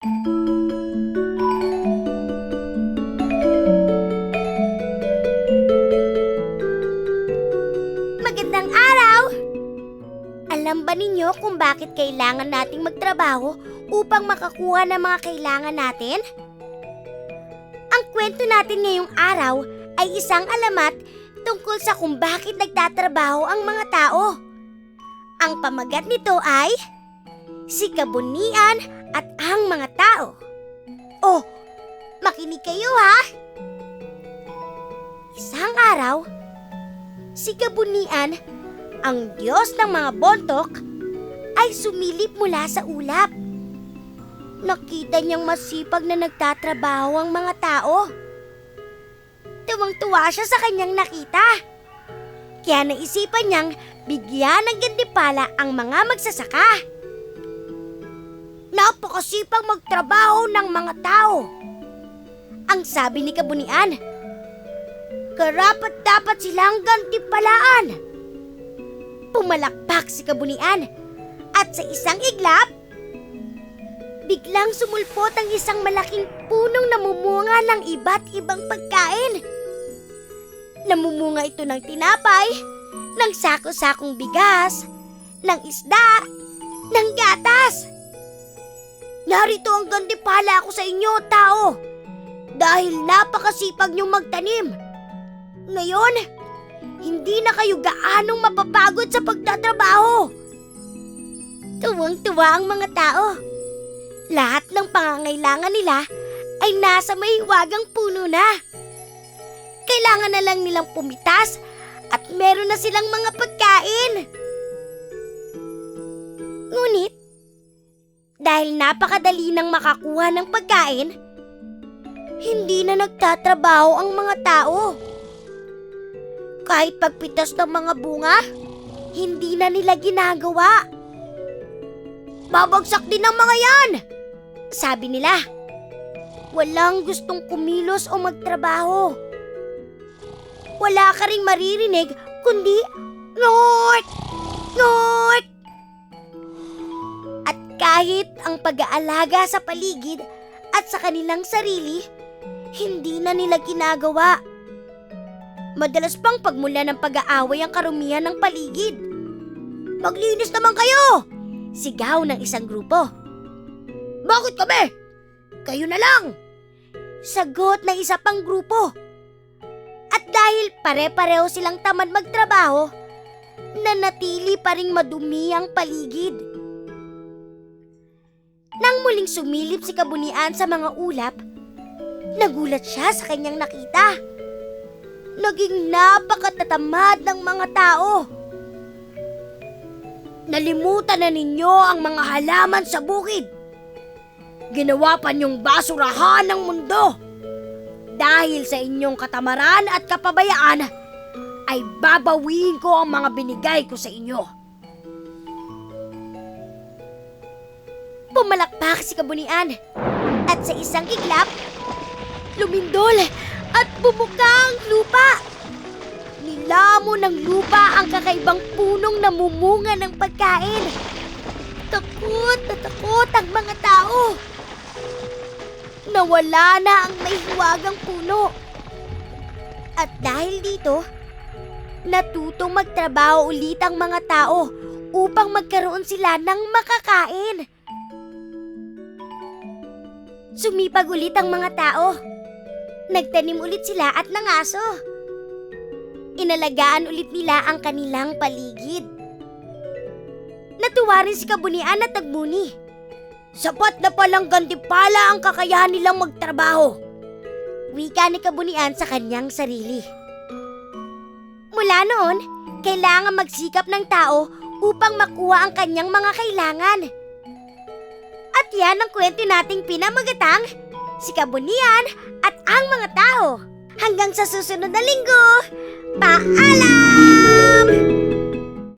Magandang araw! Alam ba ninyo kung bakit kailangan nating magtrabaho upang makakuha ng mga kailangan natin? Ang kwento natin ngayong araw ay isang alamat tungkol sa kung bakit nagtatrabaho ang mga tao. Ang pamagat nito ay si kabunian at ang mga tao. Oh, makinig kayo ha! Isang araw, si kabunian ang Diyos ng mga bontok ay sumilip mula sa ulap. Nakita niyang masipag na nagtatrabaho ang mga tao. Tuwang-tuwa siya sa kanyang nakita. Kaya naisipan niyang bigyan ng gandipala ang mga magsasaka. Napakasipag magtrabaho ng mga tao. Ang sabi ni Kabunian, karapat dapat silang gantipalaan. Pumalakpak si Kabunian at sa isang iglap, biglang sumulpot ang isang malaking punong namumunga ng iba't ibang pagkain. Namumunga ito ng tinapay, ng sako-sakong bigas, ng isda, ng gatas. Narito ang gandipala ko sa inyo, tao. Dahil napakasipag niyong magtanim. Ngayon, hindi na kayo gaanong mapapagod sa pagtatrabaho. Tuwang-tuwa ang mga tao. Lahat ng pangangailangan nila ay nasa may hiwagang puno na. Kailangan na lang nilang pumitas at meron na silang mga pagkain. Dahil napakadali nang makakuha ng pagkain, hindi na nagtatrabaho ang mga tao. Kahit pagpitas ng mga bunga, hindi na nila ginagawa. Babagsak din ang mga yan! Sabi nila. Walang gustong kumilos o magtrabaho. Wala ka ring maririnig kundi North! North! Kahit ang pag-aalaga sa paligid at sa kanilang sarili, hindi na nila ginagawa. Madalas pang pagmula ng pag-aaway ang karumihan ng paligid. Maglinis naman kayo! Sigaw ng isang grupo. Bakit kami? Kayo na lang! Sagot ng isa pang grupo. At dahil pare-pareho silang tamad magtrabaho, nanatili pa ring madumi ang paligid. Nang muling sumilip si Kabunian sa mga ulap, nagulat siya sa kanyang nakita. Naging napakatatamad ng mga tao. Nalimutan na ninyo ang mga halaman sa bukid. Ginawa pa niyong basurahan ng mundo. Dahil sa inyong katamaran at kapabayaan, ay babawiin ko ang mga binigay ko sa inyo. Pumalakpak si Kabunian at sa isang iglap, lumindol at bumuka ang lupa. Nilamo ng lupa ang kakaibang punong namumunga ng pagkain. Takot na takot ang mga tao. Nawala na ang may hiwagang puno. At dahil dito, natutong magtrabaho ulit ang mga tao upang magkaroon sila ng makakain. Sumipag ulit ang mga tao. Nagtanim ulit sila at nangaso. Inalagaan ulit nila ang kanilang paligid. Natuwa rin si Kabunian at Tagmuni. Sapat na palang gantipala ang kakayahan nilang magtrabaho. Wika ni Kabunian sa kanyang sarili. Mula noon, kailangan magsikap ng tao upang makuha ang kanyang mga kailangan. At yan ang kwento nating pinamagatang, si Kabunian at ang mga tao. Hanggang sa susunod na linggo, paalam!